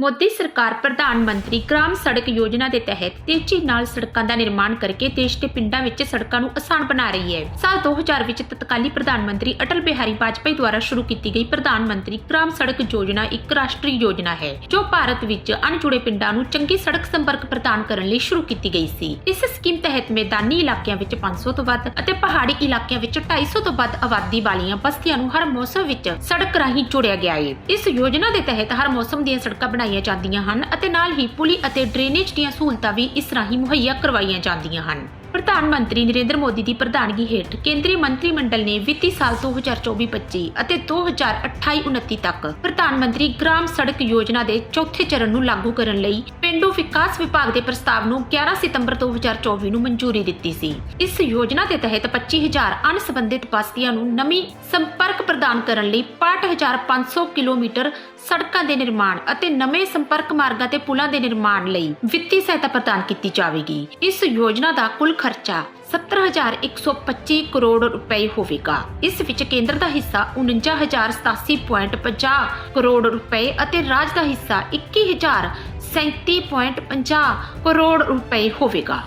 ਮੋਦੀ ਸਰਕਾਰ ਪ੍ਰਧਾਨ ਮੰਤਰੀ ਗ੍ਰਾਮ ਸੜਕ ਯੋਜਨਾ ਦੇ ਤਹਿਤ ਤੇਜ਼ੀ ਨਾਲ ਸੜਕਾਂ ਦਾ ਨਿਰਮਾਣ ਕਰਕੇ ਦੇਸ਼ ਦੇ ਪਿੰਡਾਂ ਵਿੱਚ ਸੜਕਾਂ ਨੂੰ ਆਸਾਨ ਬਣਾ ਰਹੀ ਹੈ। ਸਾਲ 2000 ਵਿੱਚ ਤਤਕਾਲੀ ਪ੍ਰਧਾਨ ਮੰਤਰੀ ਅਟਲ ਬਿਹਾਰੀ ਵਾਜਪਾਈ ਦੁਆਰਾ ਸ਼ੁਰੂ ਕੀਤੀ ਗਈ ਪ੍ਰਧਾਨ ਮੰਤਰੀ ਗ੍ਰਾਮ ਸੜਕ ਯੋਜਨਾ ਇੱਕ ਰਾਸ਼ਟਰੀ ਯੋਜਨਾ ਹੈ, ਜੋ ਭਾਰਤ ਵਿੱਚ ਅਣਜੁੜੇ ਪਿੰਡਾਂ ਨੂੰ ਚੰਗੀ ਸੜਕ ਸੰਪਰਕ ਪ੍ਰਦਾਨ ਕਰਨ ਲਈ ਸ਼ੁਰੂ ਕੀਤੀ ਗਈ ਸੀ। ਇਸ ਸਕੀਮ ਤਹਿਤ ਮੈਦਾਨੀ ਇਲਾਕਿਆਂ ਵਿੱਚ 500 ਤੋਂ ਵੱਧ ਅਤੇ ਪਹਾੜੀ ਇਲਾਕਿਆਂ ਵਿੱਚ 250 ਤੋਂ ਵੱਧ ਆਬਾਦੀ ਵਾਲੀਆਂ ਬਸਤੀਆਂ ਨੂੰ ਹਰ ਮੌਸਮ ਵਿੱਚ ਸੜਕ ਰਾਹੀਂ ਜੋੜਿਆ ਗਿਆ ਹੈ। ਇਸ ਯੋਜਨਾ ਦੇ ਤਹਿਤ ਹਰ ਮੌਸਮ ਦੀਆਂ ਸੜਕਾਂ ਬਣਾਈ ਬਣਾਈਆਂ ਜਾਂਦੀਆਂ ਹਨ ਅਤੇ ਨਾਲ ਹੀ ਪੁਲੀ ਅਤੇ ਡਰੇਨੇਜ ਦੀਆਂ ਸਹੂਲਤਾਂ ਵੀ ਇਸ ਰਾਹੀਂ ਮੁਹੱਈਆ ਕਰਵਾਈਆਂ ਜਾਂਦੀਆਂ ਹਨ। ਪ੍ਰਧਾਨ ਮੰਤਰੀ ਨਰਿੰਦਰ ਮੋਦੀ ਦੀ ਪ੍ਰਧਾਨਗੀ ਹੇਠ ਕੇਂਦਰੀ ਮੰਤਰੀ ਮੰਡਲ ਨੇ ਵਿੱਤੀ ਸਾਲ 2024-25 ਅਤੇ 2028-29 ਤੱਕ ਪ੍ਰਧਾਨ ਮੰਤਰੀ ਗ੍ਰਾਮ ਸੜਕ ਯੋਜਨਾ ਦੇ ਚੌਥੇ ਚਰਨ ਨੂੰ ਲਾਗੂ ਕਰਨ ਲਈ ਪਿੰਡੂ ਵਿਕਾਸ ਵਿਭਾਗ ਦੇ ਪ੍ਰਸਤਾਵ ਨੂੰ 11 ਸਤੰਬਰ 2024 ਨੂੰ ਮਨਜ਼ੂਰੀ ਦਿੱਤੀ ਸੀ। ਇਸ ਯੋਜਨਾ ਦੇ ਤਹਿਤ 25000 ਅਣਸਬੰਧਿਤ ਬਸਤੀਆਂ ਨੂੰ ਨਵੀਂ ਸੰਪਰਕ ਪ੍ਰਦਾਨ ਕਰਨ ਲਈ 65500 ਕਿਲੋਮੀਟਰ ਸੜਕਾਂ ਦੇ ਨਿਰਮਾਣ ਅਤੇ ਨਵੇਂ ਸੰਪਰਕ ਮਾਰਗਾਂ ਤੇ ਪੁਲਾਂ ਦੇ ਨਿਰਮਾਣ ਲਈ ਵਿੱਤੀ ਸਹਾਇਤਾ ਪ੍ਰਦਾਨ ਕੀਤੀ ਜਾਵੇਗੀ। ਇਸ ਯੋਜਨਾ ਦਾ ਕੁੱਲ ਖਰਚਾ 70125 ਕਰੋੜ ਰੁਪਏ ਹੋਵੇਗਾ। ਇਸ ਵਿੱਚ ਕੇਂਦਰ ਦਾ ਹਿੱਸਾ 49087.50 ਕਰੋੜ ਰੁਪਏ ਅਤੇ ਰਾਜ ਦਾ ਹਿੱਸਾ 21037.50 ਕਰੋੜ ਰੁਪਏ ਹੋਵੇਗਾ।